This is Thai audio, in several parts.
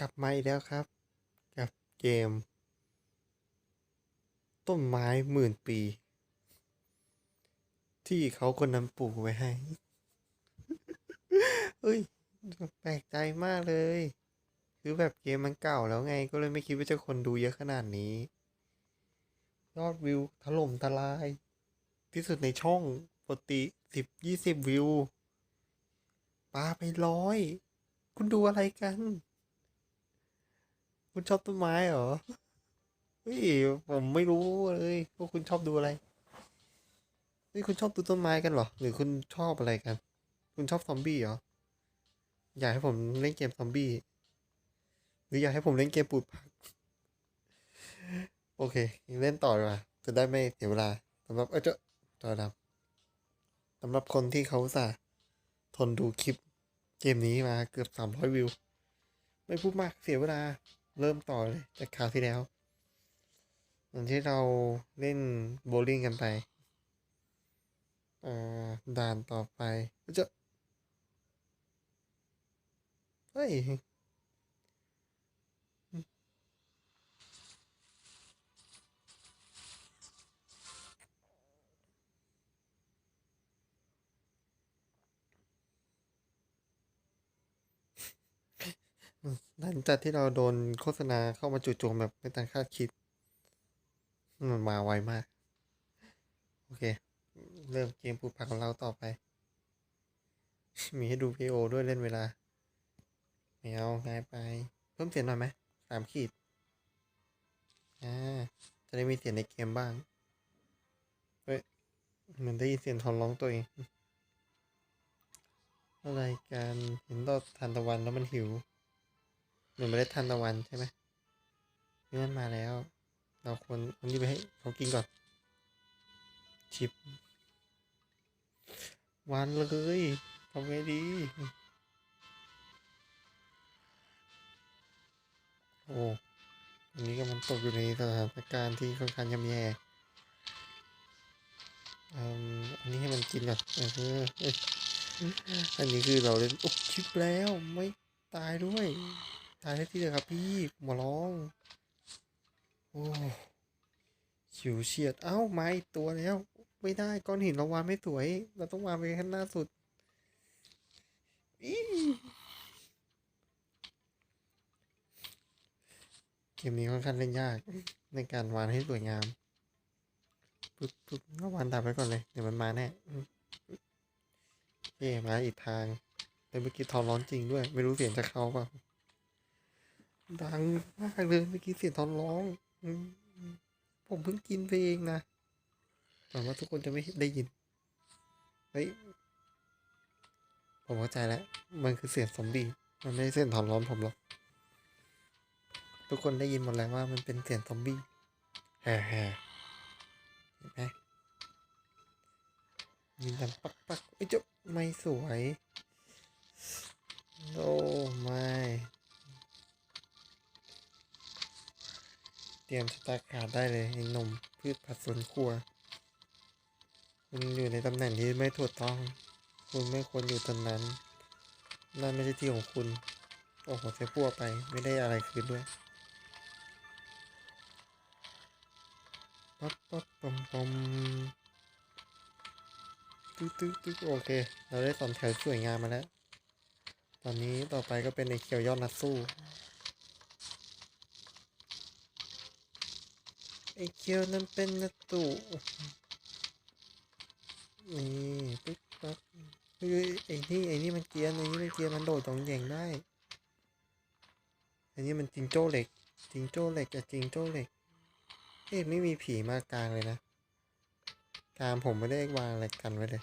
กลับมาอีกแล้วครับ กับเกม ต้นไม้หมื่นปี ที่เขาคนนั้นปลูกไว้ให้ เฮ้ย แปลกใจมากเลย คือแบบเกมมันเก่าแล้วไง ก็เลยไม่คิดว่าจะคนดูเยอะขนาดนี้ ยอดวิวถล่มทลาย ที่สุดในช่องปกติสิบยี่สิบวิวปาไปร้อย คุณดูอะไรกัน คุณชอบต้นไม้เหรอเฮ้ยผมไม่รู้เลยว่าคุณชอบดูอะไรเฮ้ยคุณชอบดูต้นไม้กันเหรอ หรือคุณชอบอะไรกัน คุณชอบซอมบี้เหรอ อยากให้ผมเล่นเกมซอมบี้ หรืออยากให้ผมเล่นเกมปลูกผัก โอเคเล่นต่อดีกว่าจะได้ไม่เสียเวลาสำหรับเออเจ้าต่อดำสำหรับคนที่เขาสาทนดูคลิปเกมนี้มาเกือบสามร้อยวิว ไม่พูดมากเสียเวลา เริ่มต่อเลยจากคราวที่แล้วอย่างที่เราเล่นโบลิ่งกันไปอ่าด่านต่อไปจะเฮ้ย หลังจากที่เราโดนโฆษณาเข้ามาจู่โจมแบบไม่ทันคาดคิด มันมาไวมาก โอเค เริ่มเกมปลูกผักของเราต่อไป มีให้ดูพีโอด้วยเล่นเวลาไม่เอาง่ายไป เพิ่มเสียงหน่อยไหมสามขีด อ่า จะได้มีเสียงในเกมบ้าง เฮ้ยเหมันได้ยินเสียงทอนร้องตัวเองอะไรกันเห็นดอกทานตะวันแล้วมันหิว หนูไม่ได้ทานตะวันใช่ไหมนี่มันมาแล้ว เราควรเอานี่ไปให้เขากินก่อน ชิปวานเลยทำไงดีโอ้อันนี้ก็มันตกอยู่ในสถานการณ์ที่ค่อนข้างย่ำแย่อืมอันนี้ให้มันกินก่อนเอออันนี้คือเราเล่นโอ้ชิปแล้วไม่ตายด้วย ตายได้ที่เลยครับพี่ผมมาร้อง โอ้ฉิวเฉียด เอ้ามาอีกตัวแล้ว ไม่ได้ก้อนหินเราวางไม่สวย เราต้องวางไปข้างหน้าสุดอีเกมนี้ค่อนข้างเล่นยาก ในการวางให้สวยงามปึ๊บปึ๊บก็วางดับไว้ก่อนเลย เดี๋ยวมันมาแน่เย่มาอีกทางแต่เมื่อกี้ทอร้อนจริงด้วย ไม่รู้เสียงจะเข้าเปล่า ดังมากเลยเมื่อกี้เสียงทอนร้องผมเพิ่งกินไปเองนะหวังว่าทุกคนจะไม่ได้ยิน เฮ้ย ผมเข้าใจแล้ว มันคือเสียงซอมบีมันไม่ใช่เสียงทอนร้อนผมหรอก ทุกคนได้ยินหมดแล้วว่ามันเป็นเสียงซอมบี้แฮ่แฮ่เห็นไหมยิงกันปักปักเอ้เจ้าไม่สวย โอ้ไม่ เตรียมสตาร์กาดได้เลยไอ้หนุ่มพืชผักสวนครัวคุณอยู่ในตำแหน่งที่ไม่ถูกต้อง คุณไม่ควรอยู่ตรงนั้น นั่นไม่ใช่ที่ของคุณ โอ้โหใช้พวไปไม่ได้อะไรคืนด้วยปั๊บปั๊บปั๊มปั๊มตึ๊กตึ๊กตึ๊กโอเค เราได้สอนแถวสวยงามมาแล้ว ตอนนี้ต่อไปก็เป็นไอเขียวยอดนักสู้ ไอเคียวนั้นเป็นนัตุนี่ปึ๊บปั๊บเฮ้ยไอ้นี่ไอ้นี่มันเกียนไอ้นี่มันเกียนมันโดดตรงแย่งได้ไอ้นี่มันจิงโจ้เหล็กจิงโจ้เหล็กกับจิงโจ้เหล็กเอ๊ะไม่มีผีมากลางเลยนะกลางผมไม่ได้วางอะไรกันไว้เลย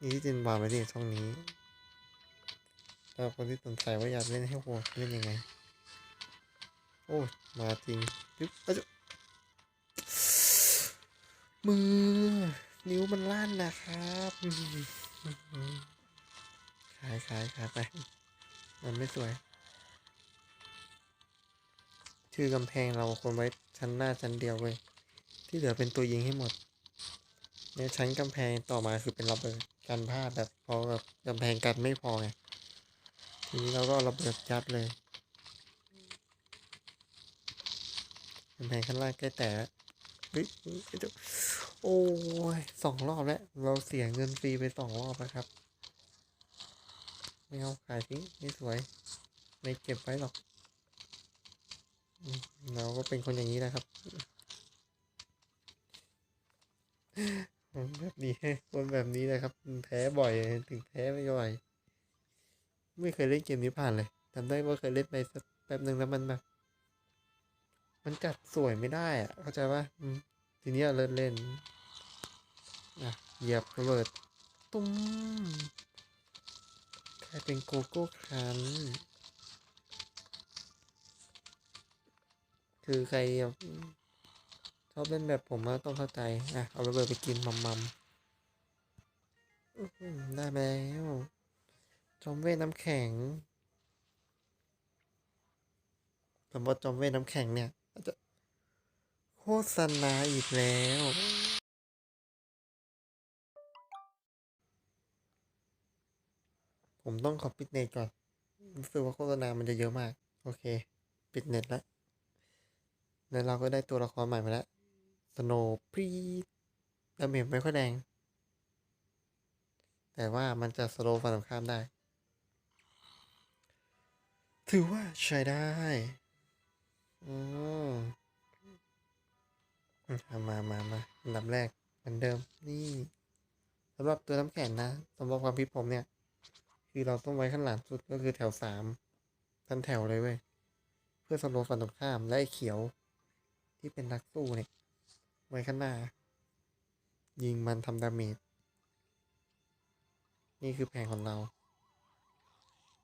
นี่ที่จินวางไว้ที่ช่องนี้สำหรับคนที่สนใจว่าอยากเล่นให้โหดเล่นยังไง โอ้มาจริงปึ๊บอะจุ มือ นิ้วมันลั่นนะครับขายขายขายไป มันไม่สวย ชื่อกำแพงเราควรไว้ชั้นหน้าชั้นเดียวเว้ยที่เหลือเป็นตัวยิงให้หมดในชั้นกำแพงต่อมาคือเป็นระเบิดกันพลาดแบบพอแบบกำแพงกันไม่พอไงทีนี้เราก็ระเบิดยัดเลยกำแพงข้างล่างใกล้แตกแล้วเฮ้ยเฮ้ยเดี๋ยว โอ้ยสองรอบแล้ว เราเสียเงินฟรีไปสองรอบแล้วครับ ไม่เอาขายทิ้งไม่สวย ไม่เก็บไว้หรอกอืมเราก็เป็นคนอย่างนี้นะครับแบบนี้คนแบบนี้นะครับ แพ้บ่อยถึงแพ้ไม่บ่อย ไม่เคยเล่นเกมนี้ผ่านเลยจำได้ว่าเคยเล่นไปสักแป๊บหนึ่งแล้วมันแบบ มันจัดสวยไม่ได้อะเข้าใจปะ ทีนี้เล่นเล่นอะเหยียบระเบิด ตุ้มกลายเป็นโกโก้คันคือใครชอบเล่นแบบผมก็ต้องเข้าใจ อะ เอาระเบิดไปกินมัมมัมได้แล้วจอมเวทน้ำแข็งสมมติจอมเวทน้ำแข็งเนี่ยอาจจะ ษณาอีกแล้ว ผมต้องขอปิดเน็ตก่อน รู้สึกว่าโฆษณามันจะเยอะมาก โอเค ปิดเน็ตแล้ว แล้วเราก็ได้ตัวละครใหม่มาแล้ว สโนปรีดดาเมจไม่ค่อยแรงแต่ว่ามันจะสโลว์ฝั่งตรงข้ามได้ ถือว่าใช้ได้ อืม อะมามามาอันดับแรกเหมือนเดิมนี่สำหรับตัวน้ำแข็งนะสำหรับความคิดผมเนี่ย คือเราต้องไว้ข้างหลังสุดก็คือแถวสามทันแถวเลยเว้ยเพื่อสโลว์ฝั่งตรงข้ามและไอ้เขียว ที่เป็นนักสู้เนี่ยไว้ข้างหน้า ยิงมันทำดาเมจนี่คือแผนของเรา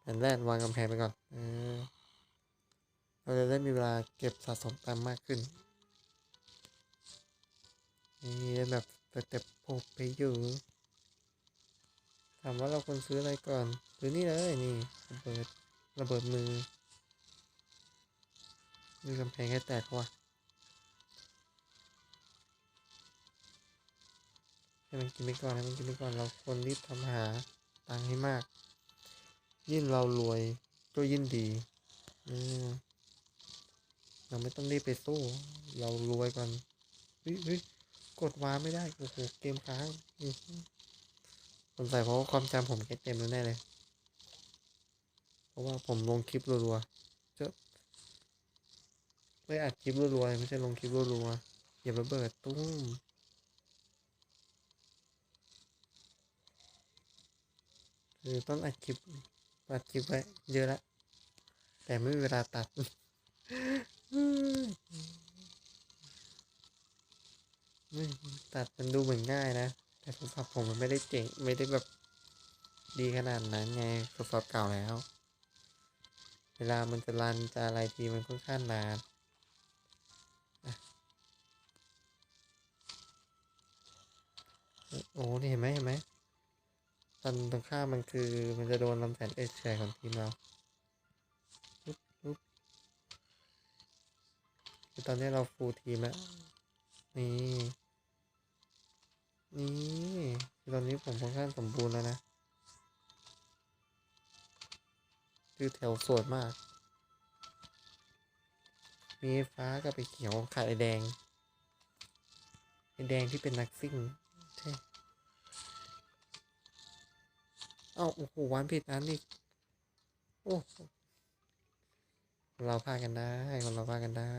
แผนแรกวางกำแพงไปก่อนเออเราจะได้มีเวลาเก็บสะสมตังค์มากขึ้น นี่แบบสเต็ปโปกไปอยู่ ถามว่าเราควรซื้ออะไรก่อน ซื้อนี่เลยนี่ระเบิดระเบิดมือมีกำแพงแค่แตกว่ะให้มันกินไปก่อนให้มันกินไปก่อนเราควรรีบทำหาตังค์ให้มาก ยิ่งเรารวยก็ยิ่งดีอืเราไม่ต้องรีบไปสู้ เรารวยก่อนเฮ้ย กดว้าไม่ได้ โอ้โห เกมค้างสงสัยเพราะความจำผมแค่เต็มแล้วแน่เลย เพราะว่าผมลงคลิปรัวๆเจอไม่อัดคลิปรัวๆ ไม่ใช่ลงคลิปรัวๆเหยียบระเบิดตุ้มคือต้องอัดคลิป อัดคลิปไว้เยอะล้วแต่ไม่มีเวลาตัด ตัดมันดูเหมือนง่ายนะ แต่โทรศัพท์ผมมันไม่ได้เจ๋งไม่ได้แบบดีขนาดนั้นไงโทรศัพท์เก่าแล้ว เวลามันจะรันจะอะไรทีมันค่อนข้างนานโอ้นี่เห็นไหมเห็นไหมตอนตรงข้ามมันคือมันจะโดนลำแสนเอชแชร์ของทีมเราปุ๊บปุ๊บคือตอนนี้เราฟูลทีมแล้ว นี่ นี่ตอนนี้ผมค่อนข้างสมบูรณ์แล้วนะคือแถวสวยมาก มีฟ้ากับไอ้เขียวขาดไอแดง ไอแดงที่เป็นนักซิ่ง ใช่ เอ้า โอ้โหวันผิดอันอีก โอ้ เราพากันได้ คนเราพากันได้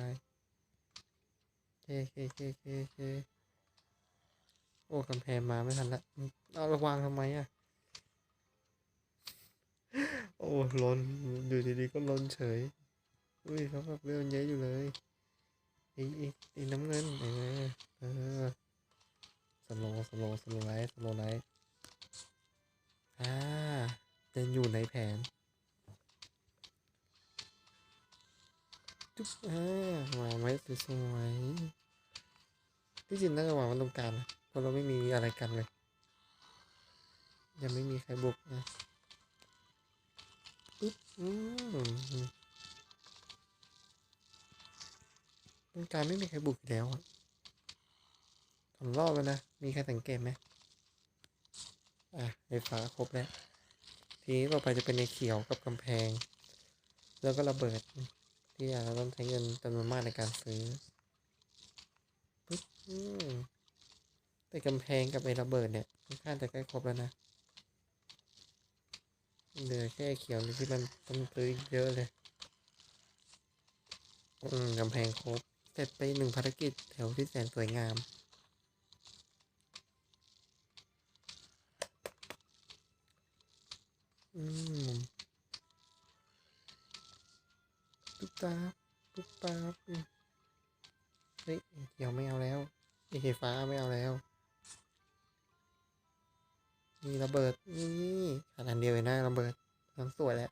เคเคเคเคเค โอ้กำแพงมาไม่ทันละเอาระวางทำไมอะ โอ้ล้นอยู่ดีๆก็ล้นเฉย อุ้ยเขาแบบเรื่องเยอะอยู่เลยอีอีอีน้ำเงินเออเออสโลสโลสโลไลท์สโลไลท์อ่ายังอยู่ในแผนจุ๊บอ่าวางไว้สวยๆที่จริงน่าจะวางไว้ตรงกลางนะ เพราะเราไม่มีอะไรกันเลย ยังไม่มีใครบุกนะปึ๊บอืมตรงกางไม่มีใครบุกอีกแล้วอะสองรอบแล้วนะ มีใครสังเกตไหมอะไฟฟ้าครบแล้ว ทีนี้ต่อไปจะเป็นในเขียวกับกำแพง แล้วก็ระเบิด ที่อาต้องใช้เงินจำนวนมากในการซื้อปึ๊บอืม แต่กำแพงกับไอ้ระเบิดเนี่ยค่อนข้างจะใกล้ครบแล้วนะเหลือแค่เขียวที่มันต้องซื้ออีกเยอะเลย อืมกำแพงครบ เสร็จไปหนึ่งภารกิจแถวที่แสนสวยงามอืมตุ๊บตาบตุ๊บตาบเฮ้ยเขียวไม่เอาแล้วไอ้สีฟ้าไม่เอาแล้ว มีระเบิด นี่ขนาดเดียวเองนะระเบิดทั้งสวยแล้ว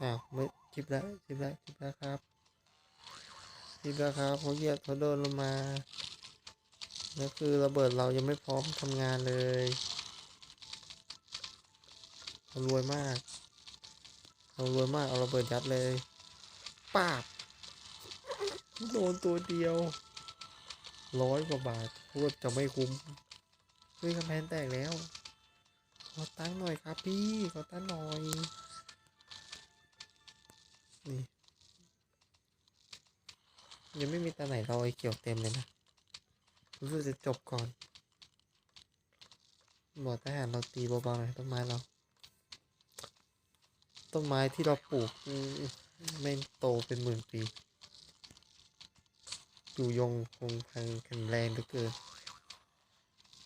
อ้าวไม่จิบแล้วจิบแล้วจิบแล้วครับจิบแล้วครับเขาเหยียบเขาโดนลงมาแล้วคือระเบิดเรายังไม่พร้อมทำงานเลยเรารวยมากเรารวยมากเอาระเบิดยัดเลยป้าบโดนตัวเดียวร้อยกว่าบาทพูดจะไม่คุ้ม เฮ้ยกำแพงแตกแล้ว ขอตั้งหน่อยครับพี่ ขอตั้งหน่อย นี่ ยังไม่มีตาไหนเราไอ้เกี่ยวเต็มเลยนะรู้สึกจะจบก่อนบอกทหารเราตีเบาๆหน่อยต้นไม้เรา ต้นไม้ที่เราปลูกไม่โตเป็นหมื่นปี อยู่ยงคงพังแข็งแรงเหลือเกิน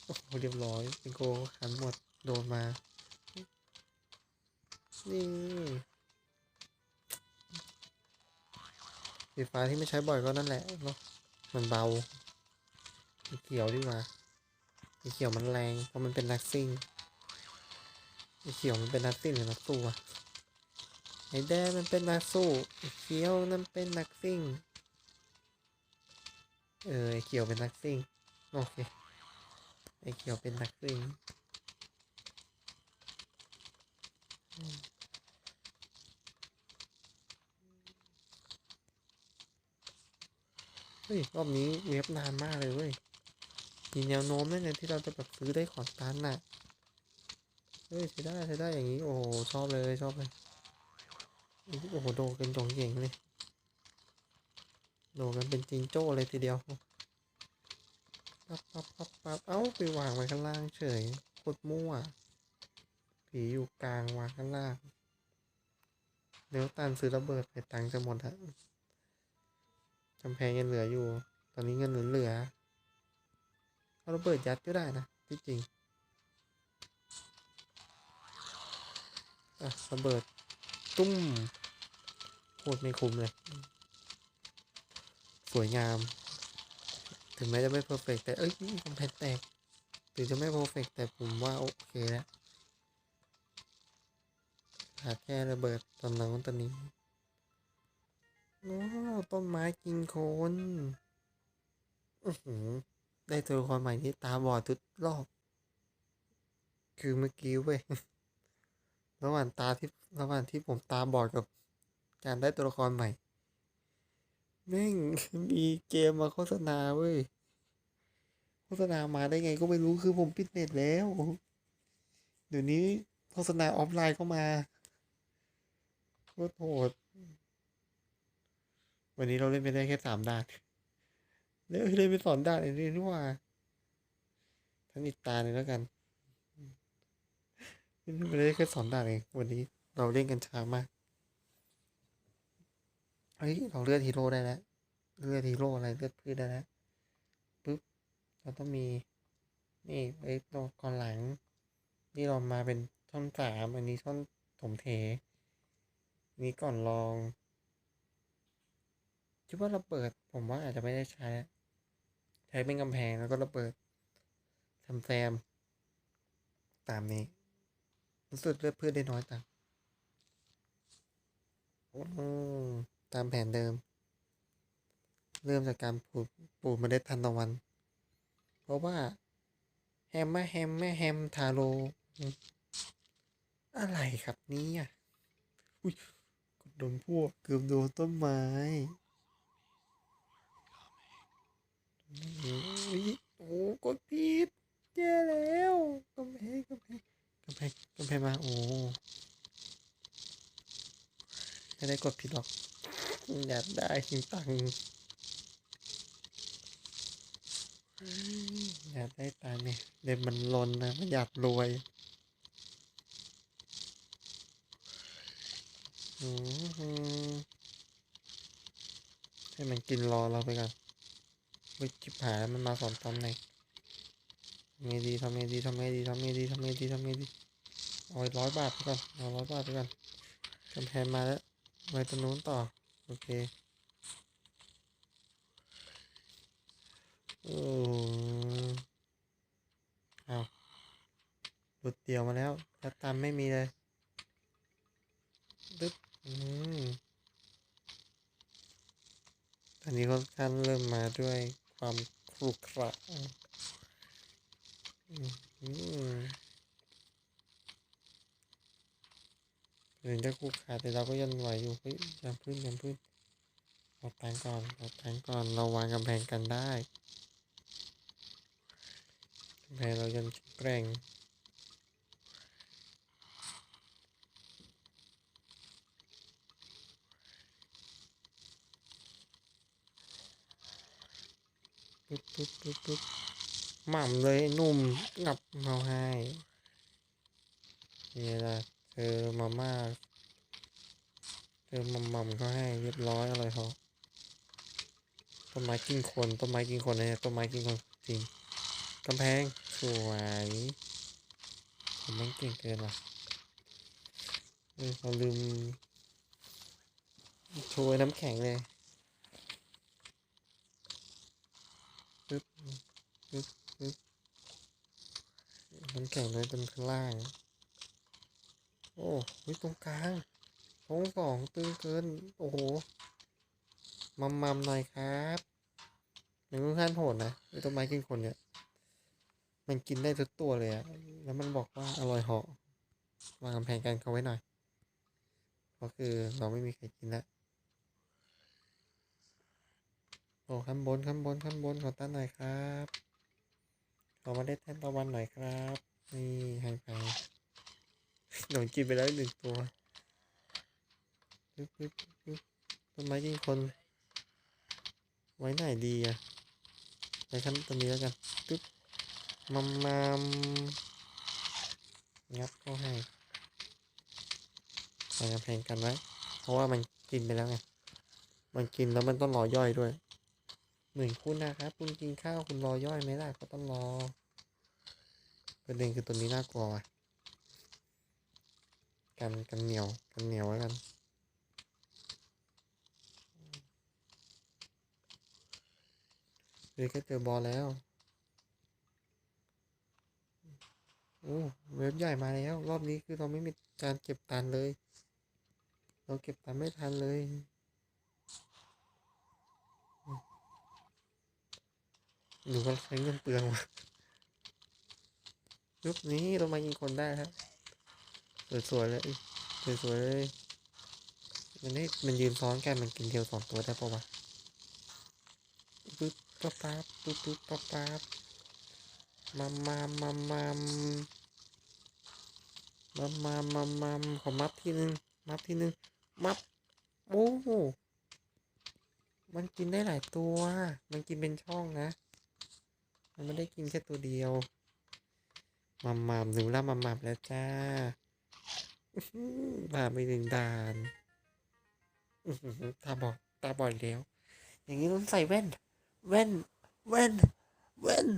โอ้โหเรียบร้อยเป็นโกขันหมดโดนมา นี่สีฟ้าที่ไม่ใช้บ่อยก็นั่นแหละเนาะมันเบาสีเขียวดีกว่าสีเขียวมันแรง เพราะมันเป็นนักซิ่งสีเขียวมันเป็นนักซิ่งหรือนักสู้อะไอ้แดงมันเป็นนักสู้ไอ้เขียวนั่นเป็นนักซิ่ง เออไอ้เขียวเป็นนักซิ่ง โอเค ไอเขียวเป็นนักซิ่งอืมเฮ้ยรอบนี้เว็บนานมากเลยเว้ยมีแนวโน้มด้วยนะที่เราจะแบบซื้อได้ของตันน่ะเฮ้ยใช้ได้ใช้ได้อย่างนี้ โอ้ชอบเลยชอบเลยโอ้โหโดกันจงเก่งเลยโดกันเป็นจิงโจ้เลยทีเดียวปั๊บปั๊บปั๊บ ปั๊บเอ้าไปวางไว้ข้างล่างเฉยโคตรมั่ว ผีอยู่กลางวางข้างล่างเดี๋ยวตันซื้อระเบิดไปตังจะหมดฮะกำแพงยังเหลืออยู่ ตอนนี้เงินเหลือเอาระเบิดยัดก็ได้นะที่จริงอะระเบิดตุ้มโคตรไม่คุ้มเลย สวยงาม ถึงแม้จะไม่เพอร์เฟกแต่เอ้ยกำแพงแตก ถึงจะไม่เพอร์เฟกแต่ผมว่า โอเคแล้วขาดแค่ระเบิดตอนนั้นตอนนี้โอ้ต้นไม้กินโคนอือหือได้ตัวละครใหม่ที่ตาบอดทุกรอบ คือเมื่อกี้เว้ยระหว่างตาที่ระหว่างที่ผมตาบอดกับ การได้ตัวละครใหม่แม่งมีเกมมาโฆษณาเว้ย ษณามาได้ไงก็ไม่รู้คือผมปิดเน็ตแล้ว เดี๋ยวนี้โฆษณาออฟไลน์เข้ามาโคตรโหด วันนี้เราเล่นไปได้แค่สามด่านเล่นเล่นไปสองด่านเองนี่ว่าทั้งอีกตาหนึ่งแล้วกันเล่นไปได้แค่สองด่านเองวันนี้เราเล่นกันช้ามากเฮ้ยเราเลือดฮีโร่ได้แล้วเลือดฮีโร่อะไรเลือดพืชได้แล้ว เราต้องมีนี่ไอ้ตัวก่อนหลัง นี่เรามาเป็นช่องสามอันนี้ช่องถมเทนี่ก่อนลองคิดว่าเระเบิด ผมว่าอาจจะไม่ได้ใช้ ใช้เป็นกำแพงแล้วก็เระเบิดทำแซม ตามนี้รู้สึกเลือดพืชได้น้อยจังตามแผนเดิม เริ่มจากการปลูกปลูกเมล็ดทันตะวัน เพราะว่าแฮมแม่แฮมแม่แฮมทาโรอะไรครับนี่ยอุ้ยกดโดนพวกเกือบโดนต้นไม้อุ๊ยโอ้กดผิดแย่แล้วกำแพงกำแพงกำแพงกำแพงมาโอ้ไม่ได้กดผิดหรอกอยากได้จริงตังค์ อยาก ได้ตังค์เนี่ยเด็กมันลนนะมันอยากรวยให้มันกินรอเราไปก่อนวิจิบหายมันมาสอนตอนไหนทำไงดีทำไงดีทำไงดีทำไงดีทำไงดีทำไงดีเอาร้อยบาทไปก่อนเอาร้อยบาทไปก่อนกำแพงมาแล้วไว้ตรงนู้นต่อ โอเค โอ้เอา หลุดเดี่ยวมาแล้วแล้วตามไม่มีเลยดึ๊บอืมตอนนี้เขาท่านเริ่มมาด้วยความครุขระอืมอืมถึงจะคู่ขาแต่เราก็ยังไหวอยู่เฮ้ยย่าพึ่งอย่าพึ่งเอาตังก่อนเอาตังก่อนเราวางกำแพงกันได้กำแพงเรายังแข็งแกร่ง ปึ๊บปึ๊บปึ๊บปึ๊บหม่ำเลยหนุ่มงับเอาให้นี่ละเจอมาม่าเจอมัมมัมเขาให้เรียบร้อยอร่อยเหรอต้นไม้กินคนต้นไม้กินคนเนี่ยต้นไม้กินคนจริงกำแพงสวยผมม่งเก่งเกินว่ะเออเราลืมโชว์น้ำแข็งเลย ปึ๊บปึ๊บปึ๊บน้ำแข็งเลยตรงข้างล่าง โอ้ยตรงกลางโถงสองตึงเกิน โอ้โห มัมมัมหน่อยครับหนึ่งขั้นโหดนะไอ้ต้นไม้กินคนเนี่ย มันกินได้ทุกตัวเลยอะแล้วมันบอกว่าอร่อยเหาะวางกำแพงกันเขาไว้หน่อย เพราะคือเราไม่มีใครกินแล้ว โอ้ข้างบนข้างบนข้างบนขอตั้งหน่อยครับขอมาได้แทนตะวันหน่อยครับ นี่ให้ไปโดนกินไปแล้วหนึ่งตัวปึ๊บปึ๊บปึ๊บต้นไม้ยิงคน ไว้ไหนดีอะไปขั้นตรงนี้แล้วกันปึ๊บมัมมัมงับเข้าให้วางกำแพงกันไว้เพราะว่ามันกินไปแล้วไงมันกินแล้วมันต้องรอย่อยด้วย เหมือนคุณนะครับ คุณกินข้าวคุณรอย่อยไหมล่ะก็ต้องรอ ประเด็นคือตัวนี้น่ากลัวว่ะกันกันเหนียวกันเหนียวไว้กันเฮ้ยก็เจอบอลแล้วโอ้เว็บใหญ่มาแล้ว รอบนี้คือเราไม่มีการเก็บตันเลย เราเก็บตันไม่ทันเลย หรือว่าใช้เงินเปลืองวะยุคนี้เรามายิงคนได้ครับสวยๆเลยสวยๆเลยมันนี่มันยืนซ้อนกันมันกินเดียวสองตัวได้ปะวะปึ๊บปั๊บปั๊บปึ๊บปึ๊บปั๊บปั๊บมัมมัมมัมมัมมัมมัมมัมมัมขอมับที่นึงมับที่นึงมับโอ้มันกินได้หลายตัว มันกินเป็นช่องนะ มันไม่ได้กินแค่ตัวเดียวมามามถึงล่ามามามแล้วจ้าผ่านไปหนึ่งด่านตาบอดตาบอดแล้ว อย่างนี้ต้องใส่แว่น แว่น แว่น แว่น